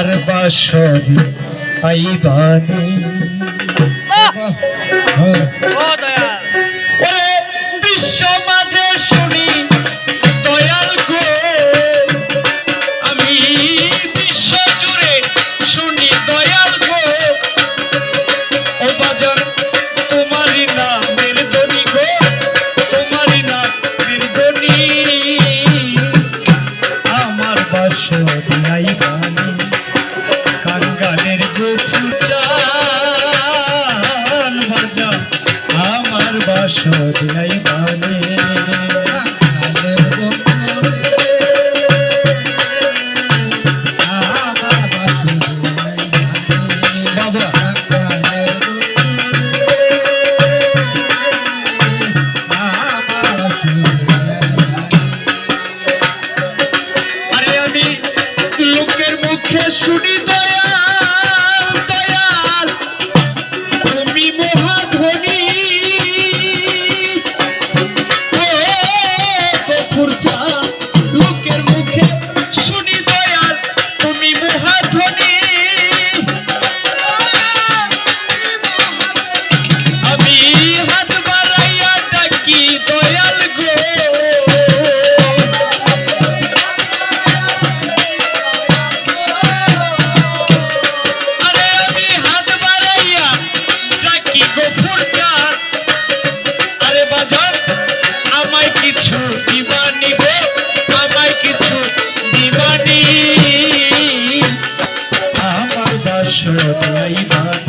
আর বাসর আইবানে। হ্যাঁ। হজরত আইমান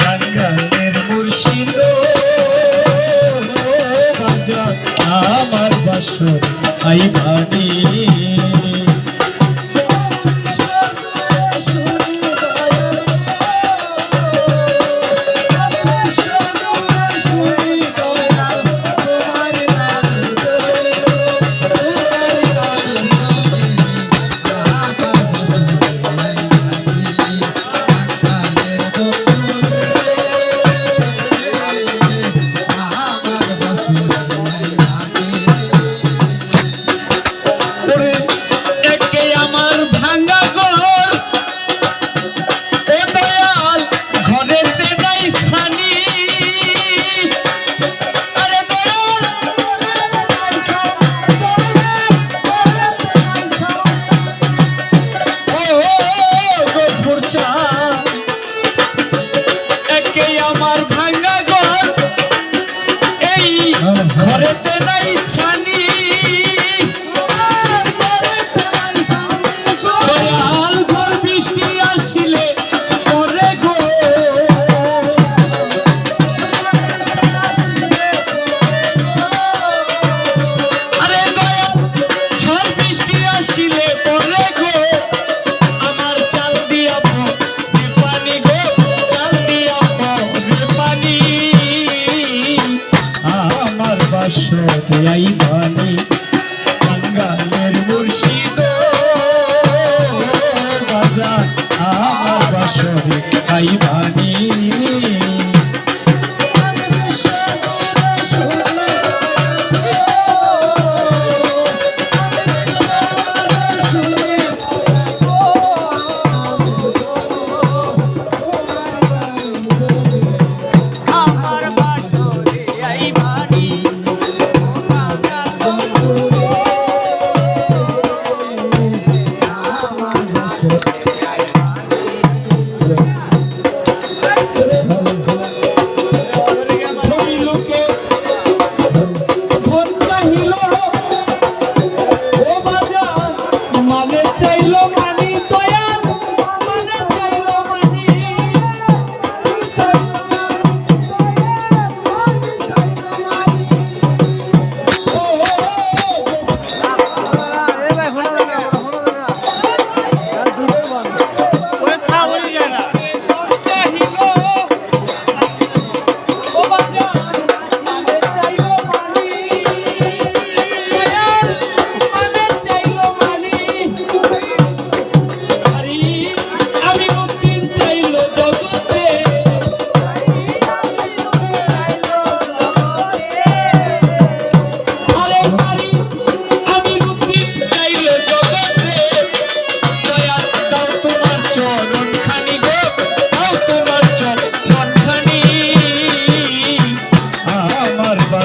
কান্দানের মুর্শিদ আমার বাসর আইমানি নাই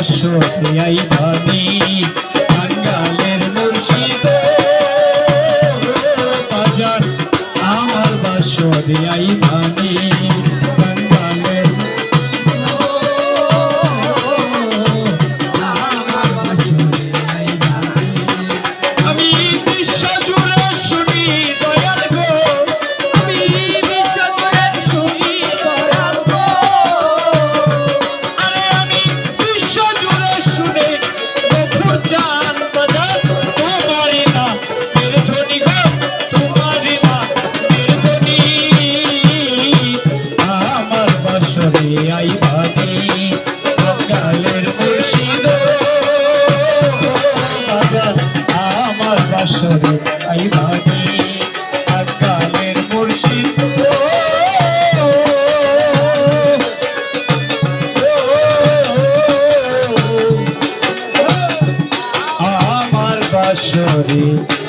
অশোক আই ধনী বাঙ্গালের মুর্শিদ আমার বাসরিয়াই আসর তাই আমার বাসরে